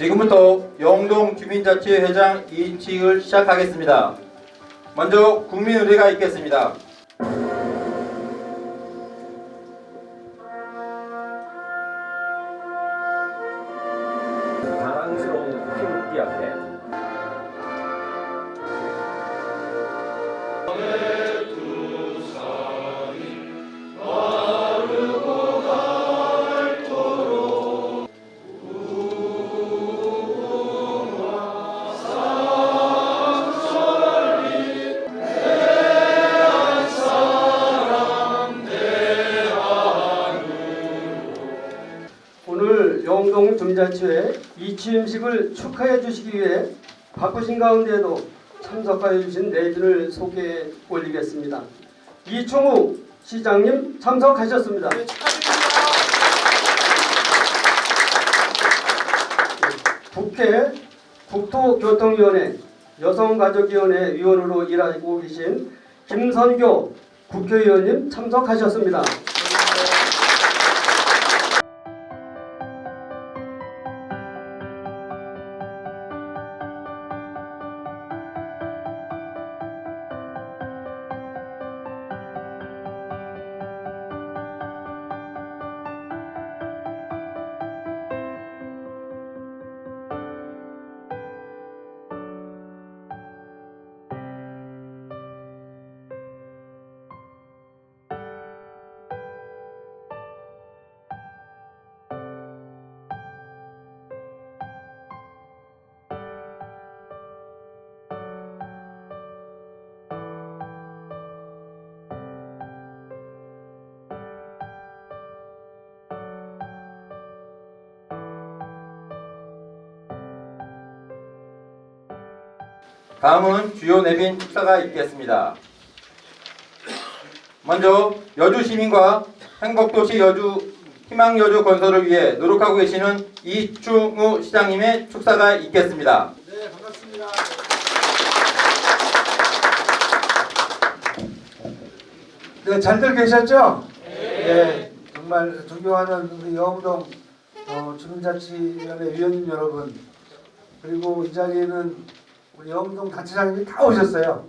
지금부터 영동 주민자치회장 인칙을 시작하겠습니다. 먼저 국민의례가 있겠습니다. 자치회 이취임식을 축하해 주시기 위해 바쁘신 가운데에도 참석하여 주신 네 분을 소개해 올리겠습니다. 이충우 시장님 참석하셨습니다. 국회 국토교통위원회 여성가족위원회 위원으로 일하고 계신 김선교 국회의원님 참석하셨습니다. 다음은 주요 내빈 축사가 있겠습니다. 먼저 여주 시민과 행복도시 여주 희망 여주 건설을 위해 노력하고 계시는 이충우 시장님의 축사가 있겠습니다. 네, 반갑습니다. 네, 잘들 계셨죠? 네. 정말 존경하는 우리 영동 어, 주민자치위원회 위원님 여러분, 그리고 이 자리에는 우리 영동 단체장님이 다 오셨어요.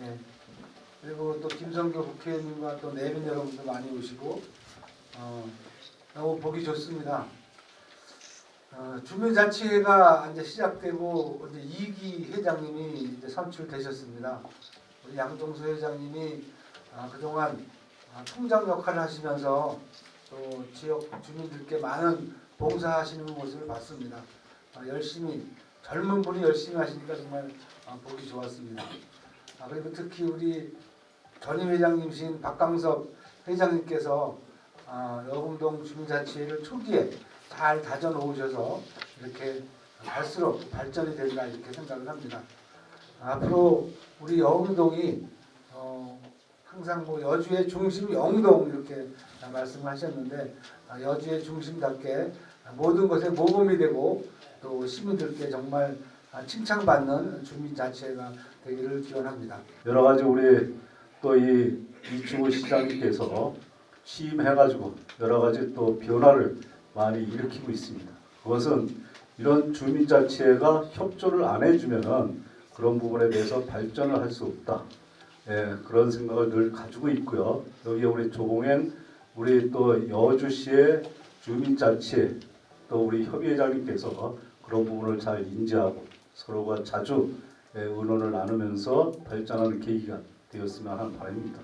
네. 그리고 또 김성교 국회의원님과 또 내빈 여러분도 많이 오시고 어, 너무 보기 좋습니다. 어, 주민자치회가 이제 시작되고 이제 이기 회장님이 이제 선출되셨습니다. 우리 양동수 회장님이 아, 그동안 아, 통장 역할을 하시면서 또 지역 주민들께 많은 봉사하시는 모습을 봤습니다. 아, 열심히 젊은 분이 열심히 하시니까 정말 아, 보기 좋았습니다. 아, 그리고 특히 우리 전임 회장님이신 박강섭 회장님께서 아, 여금동 주민자치회를 초기에 잘 다져 놓으셔서 이렇게 갈수록 발전이 된다 이렇게 생각을 합니다. 앞으로 우리 여운동이 어, 항상 뭐 여주의 중심 영동 이렇게 말씀하셨는데 아, 여주의 중심답게 모든 것에 모범이 되고 또 시민들께 정말 아, 칭찬받는 주민자치회가 되기를 기원합니다. 여러 가지 우리 또이 이충호 시장님께서 취임해가지고 여러 가지 또 변화를 많이 일으키고 있습니다. 그것은 이런 주민자치회가 협조를 안 해주면은 그런 부분에 대해서 발전을 할 수 없다. 예, 그런 생각을 늘 가지고 있고요. 여기 우리 조공행 우리 또 여주시의 주민자치회 또 우리 협의회장님께서 그런 부분을 잘 인지하고 서로가 자주 예, 의논을 나누면서 발전하는 계기가 되었으면 하는 바람입니다.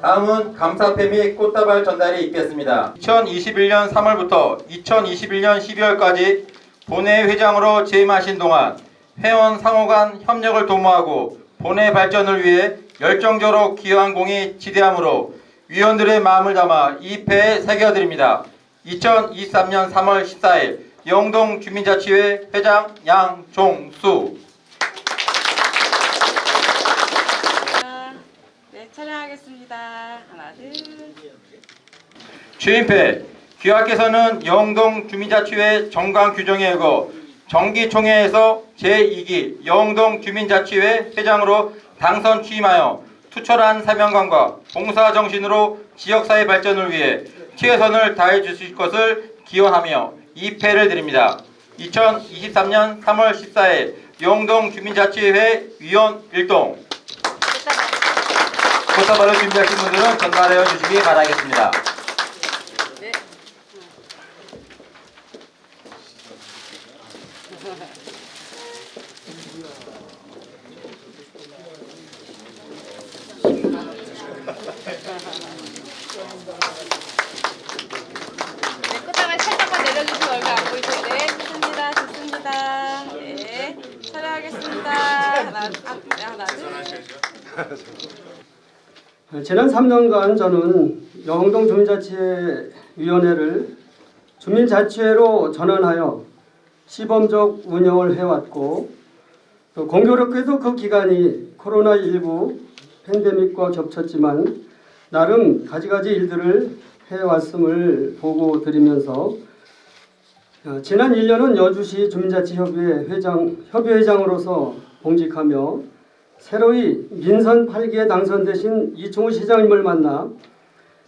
다음은 감사패 및 꽃다발 전달이 있겠습니다. 2021년 3월부터 2021년 12월까지 본회 회장으로 재임하신 동안 회원 상호 간 협력을 도모하고 본회 발전을 위해 열정적으로 기여한 공이 지대하므로 위원들의 마음을 담아 이 패에 새겨드립니다. 2023년 3월 14일 영동 주민자치회 회장 양종수 네, 촬영하겠습니다. 하나, 둘. 주임패 귀하께서는 영동 주민자치회 정강 규정에 의거 정기총회에서 제2기 영동 주민자치회 회장으로 당선 취임하여 투철한 사명감과 봉사 정신으로 지역사회 발전을 위해 최선을 다해 주실 것을 기원하며 입회를 드립니다. 2023년 3월 14일 영동 주민자치회 위원 일동 꽃다발을 준비하신 분들은 전달해 주시기 바라겠습니다. 네. 네, 꽃다발 살짝만 내려주시고 얼굴 안 보이세요? 네, 좋습니다. 좋습니다. 네, 촬영하겠습니다. 하나, 아, 네, 하나, 둘. 지난 3년간 저는 영동 주민자치위원회를 주민자치회로 전환하여 시범적 운영을 해왔고 또 공교롭게도 그 기간이 코로나19 팬데믹과 겹쳤지만 나름 가지가지 일들을 해왔음을 보고 드리면서 어, 지난 1년은 여주시 주민자치협의회 회장, 협의회장으로서 봉직하며 새로이 민선 8기에 당선되신 이충우 시장님을 만나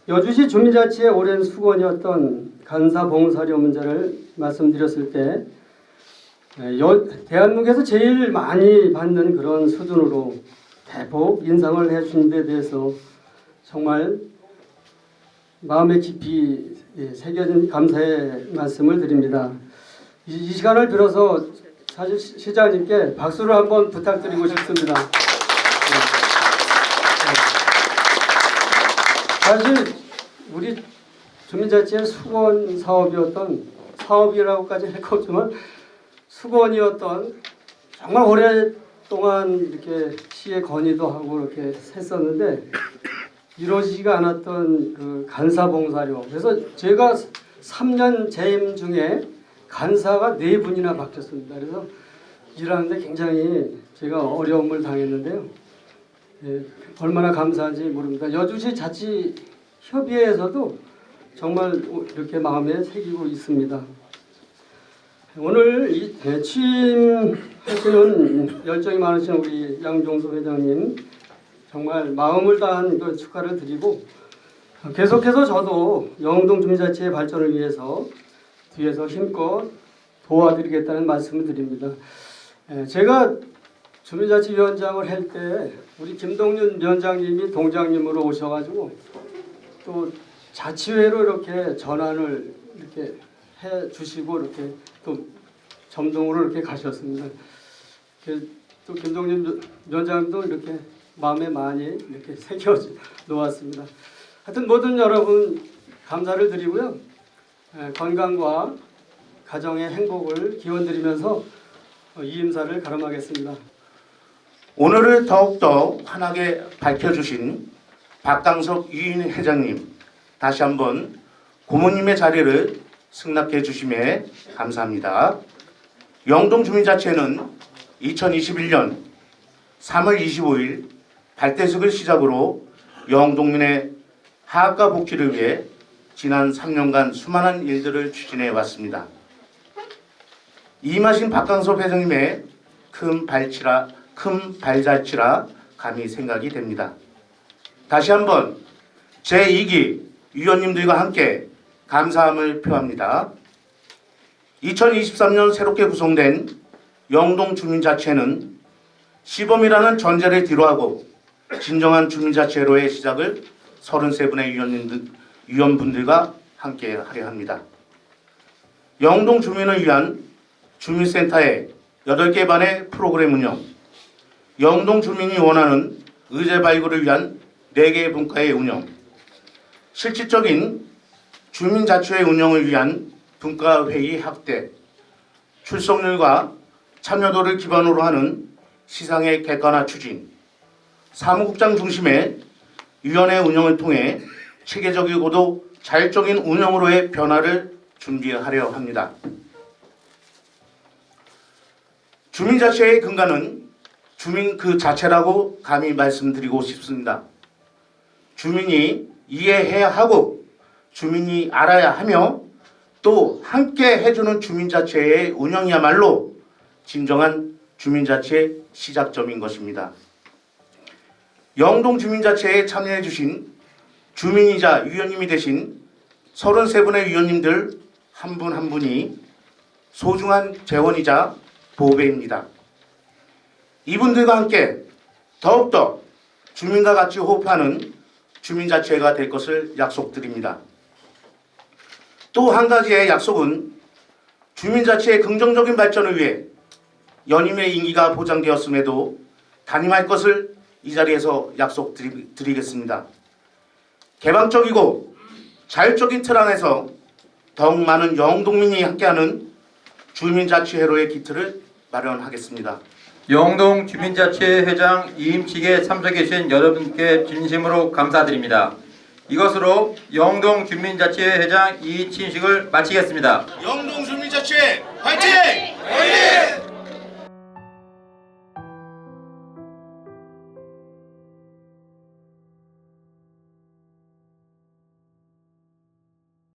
여주시 주민자치의 오랜 수건이었던 간사 봉사료 문제를 말씀드렸을 때 에, 여, 대한민국에서 제일 많이 받는 그런 수준으로 대폭 인상을 해준 데 대해서 정말 마음에 깊이 예, 새겨진 감사의 말씀을 드립니다. 이, 이 시간을 빌어서 사실 시- 시장님께 박수를 한번 부탁드리고 싶습니다. 예. 예. 사실 우리 주민자치의 수건 사업이었던 사업이라고까지 할 거지만 수건이었던 정말 오랫동안 이렇게 시에 건의도 하고 이렇게 했었는데 이루어지지가 않았던 그 간사봉사료. 그래서 제가 3년 재임 중에 간사가 네 분이나 바뀌었습니다. 그래서 일하는데 굉장히 제가 어려움을 당했는데요. 예, 얼마나 감사한지 모릅니다. 여주시 자치 협의회에서도 정말 이렇게 마음에 새기고 있습니다. 오늘 이 예, 취임하시는 열정이 많으신 우리 양종수 회장님 정말 마음을 다한 그 축하를 드리고 계속해서 저도 영동 주민자치의 발전을 위해서 뒤에서 힘껏 도와드리겠다는 말씀을 드립니다. 예, 제가 주민자치위원장을 할 때 우리 김동윤 위원장님이 동장님으로 오셔가지고 또 자치회로 이렇게 전환을 이렇게 해 주시고 이렇게 또 점동으로 이렇게 가셨습니다. 또 김동윤 위원장도 이렇게 마음에 많이 이렇게 새겨 놓았습니다. 하여튼 모든 여러분 감사를 드리고요. 예, 건강과 가정의 행복을 기원드리면서 어, 이 임사를 가름하겠습니다. 오늘을 더욱더 환하게 밝혀주신 박강석 유인 회장님 다시 한번 고모님의 자리를 승낙해 주심에 감사합니다. 영동 주민자치회는 2021년 3월 25일 발대식을 시작으로 영동민의 하악과 복지를 위해 지난 3년간 수많은 일들을 추진해 왔습니다. 이마신 박강섭 회장님의 큰 발치라 큰 발자취라 감히 생각이 됩니다. 다시 한번 제2기 위원님들과 함께 감사함을 표합니다. 2023년 새롭게 구성된 영동 주민자치회는 시범이라는 전제를 뒤로하고 진정한 주민자치회로의 시작을 33분의 위원님들, 위원분들과 함께 하려 합니다. 영동 주민을 위한 주민센터의 8개 반의 프로그램 운영, 영동 주민이 원하는 의제 발굴을 위한 4개의 분과의 운영, 실질적인 주민 자치회 운영을 위한 분과회의 확대, 출석률과 참여도를 기반으로 하는 시상의 객관화 추진, 사무국장 중심의 위원회 운영을 통해 체계적이고도 자율적인 운영으로의 변화를 준비하려 합니다. 주민자치회의 근간은 주민 그 자체라고 감히 말씀드리고 싶습니다. 주민이 이해해야 하고 주민이 알아야 하며 또 함께 해주는 주민자치회의 운영이야말로 진정한 주민자치의 시작점인 것입니다. 영동 주민자치회에 참여해 주신 주민이자 위원님이 되신 33분의 위원님들 한분한 분이 소중한 재원이자 보배입니다. 이분들과 함께 더욱더 주민과 같이 호흡하는 주민자치회가 될 것을 약속드립니다. 또 한 가지의 약속은 주민자치의 긍정적인 발전을 위해 연임의 임기가 보장되었음에도 단임할 것을 이 자리에서 약속드리겠습니다. 개방적이고 자율적인 틀 안에서 더욱 많은 영동민이 함께하는 주민자치회로의 기틀을 마련하겠습니다. 영동 주민자치회 회장 이임칙에 참석해 주신 여러분께 진심으로 감사드립니다. 이것으로 영동 주민자치회 회장 이친식을 마치겠습니다. 영동 주민자치회 화이팅!